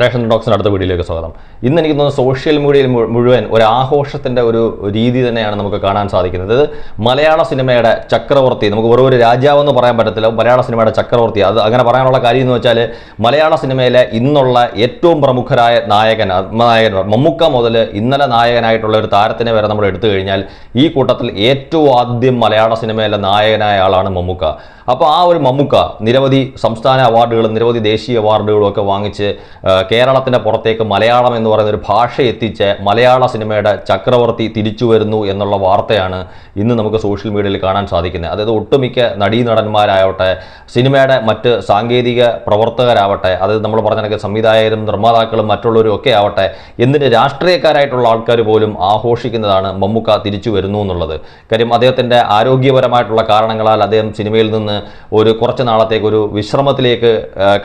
Ration ഡോക്സിന്റെ അടുത്ത വീഡിയോയിലേക്ക് സ്വാഗതം. ഇന്ന് എനിക്ക് തോന്നുന്നു സോഷ്യൽ മീഡിയയിൽ മുഴുവൻ ഒരു ആഘോഷത്തിന്റെ ഒരു രീതി തന്നെയാണ് നമുക്ക് കാണാൻ സാധിക്കുന്നത്. മലയാള സിനിമയുടെ ചക്രവർത്തി നമുക്ക് വെറും ഒരു രാജാവെന്ന് പറയാൻ പറ്റത്തില്ല. മലയാള സിനിമയുടെ ചക്രവർത്തി അത് അങ്ങനെ പറയാനുള്ള കാര്യം എന്ന് വെച്ചാൽ മലയാള സിനിമയിലെ ഇന്നുള്ള ഏറ്റവും പ്രമുഖരായ നായകൻ നായകൻ മമ്മൂക്ക മുതൽ ഇന്നലെ നായകനായിട്ടുള്ള ഒരു താരത്തിനെ വരെ നമ്മൾ എടുത്തു കഴിഞ്ഞാൽ ഈ കൂട്ടത്തിൽ ഏറ്റവും ആദ്യം മലയാള സിനിമയിലെ നായകനായ ആളാണ് മമ്മൂക്ക. അപ്പോൾ ആ ഒരു മമ്മൂക്ക നിരവധി സംസ്ഥാന അവാർഡുകളും നിരവധി ദേശീയ അവാർഡുകളും ഒക്കെ വാങ്ങിച്ച് കേരളത്തിന്റെ പുറത്തേക്ക് മലയാളം എന്ന് പറയുന്ന ഒരു ഭാഷ എത്തിച്ച് മലയാള സിനിമയുടെ ചക്രവർത്തി തിരിച്ചു വരുന്നു എന്നുള്ള വാർത്തയാണ് ഇന്ന് നമുക്ക് സോഷ്യൽ മീഡിയയിൽ കാണാൻ സാധിക്കുന്നത്. അതായത് ഒട്ടുമിക്ക നടീനടന്മാരാവട്ടെ സിനിമയുടെ മറ്റ് സാങ്കേതിക പ്രവർത്തകരാവട്ടെ അതായത് നമ്മൾ പറഞ്ഞ കണക്ക് സംവിധായകരും നിർമ്മാതാക്കളും മറ്റുള്ളവരും ഒക്കെ ആവട്ടെ എന്തിന് രാഷ്ട്രീയക്കാരായിട്ടുള്ള ആൾക്കാർ പോലും ആഘോഷിക്കുന്നതാണ് മമ്മൂക്ക തിരിച്ചു വരുന്നു എന്നുള്ളത്. കാര്യം അദ്ദേഹത്തിന്റെ ആരോഗ്യപരമായിട്ടുള്ള കാരണങ്ങളാൽ അദ്ദേഹം സിനിമയിൽ നിന്ന് ഒരു കുറച്ച് നാളത്തേക്ക് ഒരു വിശ്രമത്തിലേക്ക്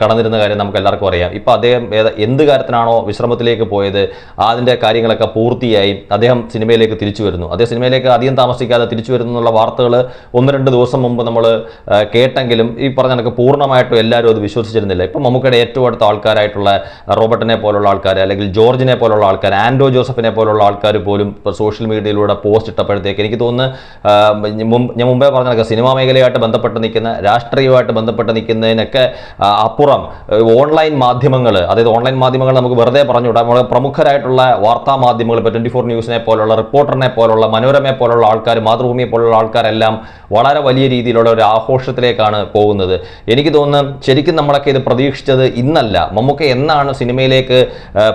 കടന്നിരുന്ന കാര്യം നമുക്ക് എല്ലാവർക്കും അറിയാം. ഇപ്പോൾ അദ്ദേഹം എന്ത് കാര്യത്തിനാണോ വിശ്രമത്തിലേക്ക് പോയത് അതിന്റെ കാര്യങ്ങളൊക്കെ പൂർത്തിയായി അദ്ദേഹം സിനിമയിലേക്ക് തിരിച്ചു വരുന്നു. അദ്ദേഹം സിനിമയിലേക്ക് അധികം താമസിക്കാതെ തിരിച്ചു വരുന്നു എന്നുള്ള വാർത്തകൾ ഒന്ന് രണ്ട് ദിവസം മുമ്പ് നമ്മൾ കേട്ടെങ്കിലും ഈ പറഞ്ഞ കണക്ക് പൂർണമായിട്ടും എല്ലാവരും അത് വിശ്വസിച്ചിരുന്നില്ല. ഇപ്പം മമ്മൂക്കയുടെ ഏറ്റവും അടുത്ത ആൾക്കാരായിട്ടുള്ള റോബർട്ടിനെ പോലുള്ള ആൾക്കാർ അല്ലെങ്കിൽ ജോർജിനെ പോലുള്ള ആൾക്കാർ ആൻഡോ ജോസഫിനെ പോലുള്ള ആൾക്കാർ പോലും സോഷ്യൽ മീഡിയയിലൂടെ പോസ്റ്റ് ഇട്ടപ്പോഴത്തേക്ക് എനിക്ക് തോന്നുന്നു ഞാൻ മുമ്പേ പറഞ്ഞ കണക്ക് സിനിമാ മേഖലയായിട്ട് ബന്ധപ്പെട്ട് നിൽക്കുന്ന രാഷ്ട്രീയമായിട്ട് ബന്ധപ്പെട്ട് നിൽക്കുന്നതിനൊക്കെ അപ്പുറം ഓൺലൈൻ മാധ്യമങ്ങൾ അതായത് ഓൺലൈൻ മാധ്യമങ്ങൾ നമുക്ക് വെറുതെ പറഞ്ഞുവിടാം. നമ്മുടെ പ്രമുഖരായിട്ടുള്ള വാർത്താ മാധ്യമങ്ങൾ ഇപ്പോൾ ട്വന്റി ഫോർ ന്യൂസിനെ പോലുള്ള റിപ്പോർട്ടറിനെ പോലുള്ള മനോരമയെ പോലുള്ള ആൾക്കാർ മാതൃഭൂമിയെ പോലുള്ള ആൾക്കാരെല്ലാം വളരെ വലിയ രീതിയിലുള്ള ഒരു ആഘോഷത്തിലേക്കാണ് പോകുന്നത്. എനിക്ക് തോന്നുന്നു ശരിക്കും നമ്മളൊക്കെ ഇത് പ്രതീക്ഷിച്ചത് ഇന്നല്ല. മമ്മൂക്ക എന്നാണ് സിനിമയിലേക്ക്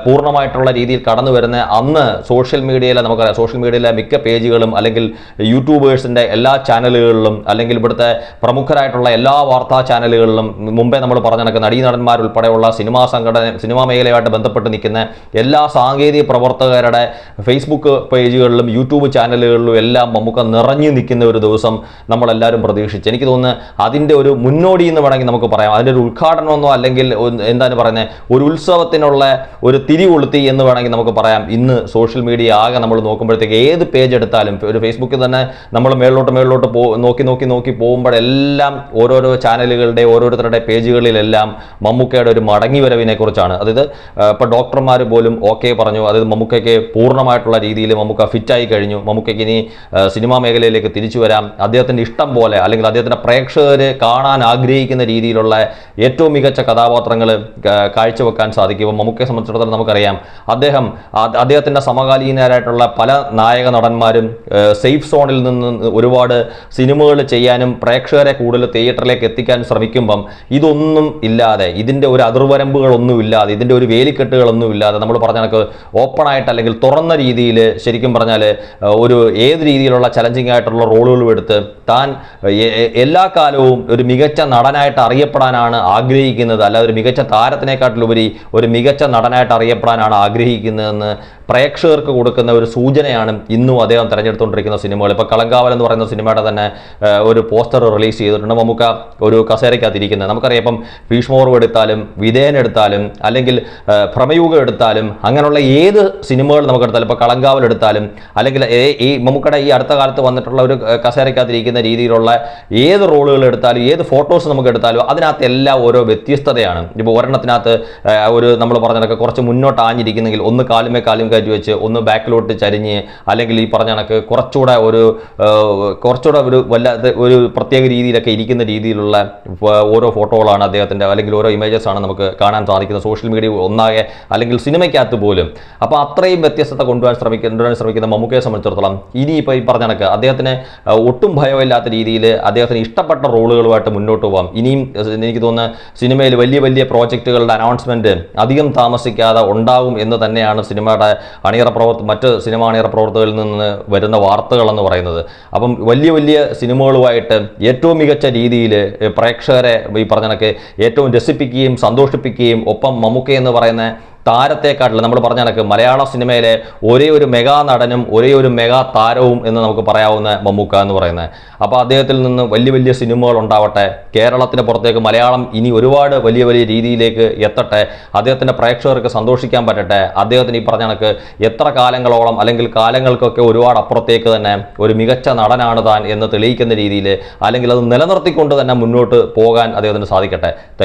പൂർണമായിട്ടുള്ള രീതിയിൽ കടന്നു വരുന്നത്. അന്ന് സോഷ്യൽ മീഡിയയിലെ നമുക്കറിയാം സോഷ്യൽ മീഡിയയിലെ മിക്ക പേജുകളും അല്ലെങ്കിൽ യൂട്യൂബേഴ്സിന്റെ എല്ലാ ചാനലുകളിലും അല്ലെങ്കിൽ ഇവിടുത്തെ പ്രമുഖരായിട്ടുള്ള എല്ലാ വാർത്താ ചാനലുകളിലും മുമ്പേ നമ്മൾ പറഞ്ഞ നടക്കുന്ന നടീനടന്മാരുൾപ്പെടെയുള്ള സിനിമാ സംഘടന സിനിമാ മേഖലയുമായിട്ട് ബന്ധപ്പെട്ട് നിൽക്കുന്ന എല്ലാ സാങ്കേതിക പ്രവർത്തകരുടെ ഫേസ്ബുക്ക് പേജുകളിലും യൂട്യൂബ് ചാനലുകളിലും എല്ലാം നമുക്ക് നിറഞ്ഞു നിൽക്കുന്ന ഒരു ദിവസം നമ്മളെല്ലാവരും പ്രതീക്ഷിച്ചു. എനിക്ക് തോന്നുന്നു അതിന്റെ ഒരു മുന്നോടി എന്ന് വേണമെങ്കിൽ നമുക്ക് പറയാം. അതിന്റെ ഒരു ഉദ്ഘാടനമെന്നോ അല്ലെങ്കിൽ എന്താണ് പറയുന്നത് ഒരു ഉത്സവത്തിനുള്ള ഒരു തിരി കൊളുത്തി എന്ന് വേണമെങ്കിൽ നമുക്ക് പറയാം. ഇന്ന് സോഷ്യൽ മീഡിയ ആകെ നമ്മൾ നോക്കുമ്പോഴത്തേക്ക് ഏത് പേജ് എടുത്താലും ഒരു ഫേസ്ബുക്കിൽ തന്നെ നമ്മൾ മേളിലോട്ട് മേളിലോട്ട് പോ നോക്കി നോക്കി നോക്കി പോകുമ്പോഴെല്ലാം ഓരോരോ ചാനലുകളുടെ ഓരോരുത്തരുടെ പേജുകളിലെല്ലാം മമ്മൂക്കയുടെ ഒരു മടങ്ങി വരവിനെ കുറിച്ചാണ് അതായത് ഇപ്പോൾ ഡോക്ടർമാർ പോലും ഓക്കെ പറഞ്ഞു. അതായത് മമ്മൂക്കയ്ക്ക് പൂർണമായിട്ടുള്ള രീതിയിൽ മമ്മൂക്ക ഫിറ്റായി കഴിഞ്ഞു. മമ്മൂക്കയ്ക്ക് ഇനി സിനിമാ മേഖലയിലേക്ക് തിരിച്ചു വരാം. അദ്ദേഹത്തിന്റെ ഇഷ്ടം പോലെ അല്ലെങ്കിൽ അദ്ദേഹത്തിന്റെ പ്രേക്ഷകർ കാണാൻ ആഗ്രഹിക്കുന്ന രീതിയിലുള്ള ഏറ്റവും മികച്ച കഥാപാത്രങ്ങൾ കാഴ്ചവെക്കാൻ സാധിക്കും. ഇപ്പോൾ മമ്മൂക്കയെ സംബന്ധിച്ചിടത്തോളം നമുക്കറിയാം അദ്ദേഹം അദ്ദേഹത്തിന്റെ സമകാലീനരായിട്ടുള്ള പല നായക നടന്മാരും സേഫ് സോണിൽ നിന്ന് ഒരുപാട് സിനിമകൾ ചെയ്യാനും പ്രേക്ഷകരെ കൂടുതൽ തിയേറ്ററിലേക്ക് എത്തിക്കാൻ ശ്രമിക്കുമ്പം ഇതൊന്നും ഇല്ലാതെ ഇതിന്റെ ഒരു അതിർവരമ്പുകളൊന്നും ഇല്ലാതെ ഇതിന്റെ ഒരു വേലിക്കെട്ടുകളൊന്നും ഇല്ലാതെ നമ്മൾ പറഞ്ഞ കണക്ക് ഓപ്പൺ ആയിട്ട് അല്ലെങ്കിൽ തുറന്ന രീതിയിൽ ശരിക്കും പറഞ്ഞാൽ ഒരു ഏത് രീതിയിലുള്ള ചലഞ്ചിങ് ആയിട്ടുള്ള റോളുകളും എടുത്ത് താൻ എല്ലാ കാലവും ഒരു മികച്ച നടനായിട്ട് അറിയപ്പെടാനാണ് ആഗ്രഹിക്കുന്നത്. അല്ലാതെ ഒരു മികച്ച താരത്തിനെക്കാട്ടിലുപരി ഒരു മികച്ച നടനായിട്ട് അറിയപ്പെടാനാണ് ആഗ്രഹിക്കുന്നതെന്ന് പ്രേക്ഷകർക്ക് കൊടുക്കുന്ന ഒരു സൂചനയാണ് ഇന്നും അദ്ദേഹം തിരഞ്ഞെടുത്തുകൊണ്ടിരിക്കുന്ന സിനിമകൾ. ഇപ്പോൾ കളങ്കാവൽ എന്ന് പറയുന്ന സിനിമയുടെ തന്നെ ഒരു പോസ്റ്റർ റിലീസ് ചെയ്തിട്ടുണ്ട്. മമ്മൂക്ക ഒരു കസേരയ്ക്കകത്തിരിക്കുന്നത്. നമുക്കറിയാം ഇപ്പം ഭീഷ്മോർവ് എടുത്താലും വിധേയൻ എടുത്താലും അല്ലെങ്കിൽ ഭ്രമയുഗം എടുത്താലും അങ്ങനെയുള്ള ഏത് സിനിമകൾ നമുക്ക് എടുത്താലും ഇപ്പോൾ കളങ്കാവൽ എടുത്താലും അല്ലെങ്കിൽ ഈ മമ്മൂക്കയുടെ ഈ അടുത്ത കാലത്ത് വന്നിട്ടുള്ള ഒരു കസേരയ്ക്കകത്തിരിക്കുന്ന രീതിയിലുള്ള ഏത് റോളുകൾ എടുത്താലും ഏത് ഫോട്ടോസ് നമുക്ക് എടുത്താലും അതിനകത്ത് എല്ലാം ഓരോ വ്യത്യസ്തതയാണ്. ഇപ്പോൾ ഒരെണ്ണത്തിനകത്ത് ഒരു നമ്മൾ പറഞ്ഞതൊക്കെ കുറച്ച് മുന്നോട്ട് ആഞ്ഞിരിക്കുന്നെങ്കിൽ ഒന്ന് കാലുമേ കാലും കയറ്റി വെച്ച് ഒന്ന് ബാക്കിലോട്ട് ചരിഞ്ഞ് അല്ലെങ്കിൽ ഈ പറഞ്ഞ കണക്ക് കുറച്ചുകൂടെ ഒരു കുറച്ചുകൂടെ ഒരു വല്ലാത്ത ഒരു പ്രത്യേക രീതിയിലൊക്കെ ഇരിക്കുന്ന രീതിയിലുള്ള ഓരോ ഫോട്ടോകളാണ് അദ്ദേഹത്തിന്റെ അല്ലെങ്കിൽ ഓരോ ഇമേജസ് ആണ് നമുക്ക് കാണാൻ സാധിക്കുന്നത്. സോഷ്യൽ മീഡിയ ഒന്നാകെ അല്ലെങ്കിൽ സിനിമയ്ക്കകത്ത് പോലും. അപ്പോൾ അത്രയും വ്യത്യസ്തത കൊണ്ടുവരാൻ ശ്രമിക്കുന്ന കൊണ്ടുവരാൻ ശ്രമിക്കുന്ന മമ്മൂക്കയെ സംബന്ധിച്ചിടത്തോളം ഇനിയിപ്പോൾ ഈ പറഞ്ഞ കണക്ക് അദ്ദേഹത്തിന് ഒട്ടും ഭയമില്ലാത്ത രീതിയിൽ അദ്ദേഹത്തിന് ഇഷ്ടപ്പെട്ട റോളുകളുമായിട്ട് മുന്നോട്ട് പോകാം ഇനിയും എനിക്ക് തോന്നുന്നു സിനിമയിൽ വലിയ വലിയ പ്രോജക്റ്റുകളുടെ അനൗൺസ്മെന്റ് അധികം താമസിക്കാതെ ഉണ്ടാവും എന്ന് തന്നെയാണ് സിനിമയുടെ അണിയറ പ്രവർത്ത മറ്റ് സിനിമ അണിയറ പ്രവർത്തകരിൽ നിന്ന് വരുന്ന വാർത്തകളെന്ന് പറയുന്നത്. അപ്പം വലിയ വലിയ സിനിമകളുമായിട്ട് ഏറ്റവും മികച്ച രീതിയിൽ പ്രേക്ഷകരെ ഈ പറഞ്ഞ ഏറ്റവും രസിപ്പിക്കുകയും സന്തോഷിപ്പിക്കുകയും ഒപ്പം മമ്മൂക്ക എന്ന് പറയുന്ന താരത്തെക്കാട്ടിലും നമ്മൾ പറഞ്ഞ കണക്ക് മലയാള സിനിമയിലെ ഒരേ ഒരു മെഗാ നടനും ഒരേ ഒരു മെഗാ താരവും എന്ന് നമുക്ക് പറയാവുന്ന മമ്മൂക്ക എന്ന് പറയുന്നത്. അപ്പോൾ അദ്ദേഹത്തിൽ നിന്ന് വലിയ വലിയ സിനിമകൾ ഉണ്ടാവട്ടെ കേരളത്തിന് പുറത്തേക്ക് മലയാളം ഇനി ഒരുപാട് വലിയ വലിയ രീതിയിലേക്ക് എത്തട്ടെ അദ്ദേഹത്തിന്റെ പ്രേക്ഷകർക്ക് സന്തോഷിക്കാൻ പറ്റട്ടെ അദ്ദേഹത്തിന് ഈ പറഞ്ഞ കണക്ക് എത്ര കാലങ്ങളോളം അല്ലെങ്കിൽ കാലങ്ങൾക്കൊക്കെ ഒരുപാട് അപ്പുറത്തേക്ക് തന്നെ ഒരു മികച്ച നടനാണ് താൻ എന്ന് തെളിയിക്കുന്ന രീതിയിൽ അല്ലെങ്കിൽ അത് നിലനിർത്തിക്കൊണ്ട് തന്നെ മുന്നോട്ട് പോകാൻ അദ്ദേഹത്തിന് സാധിക്കട്ടെ.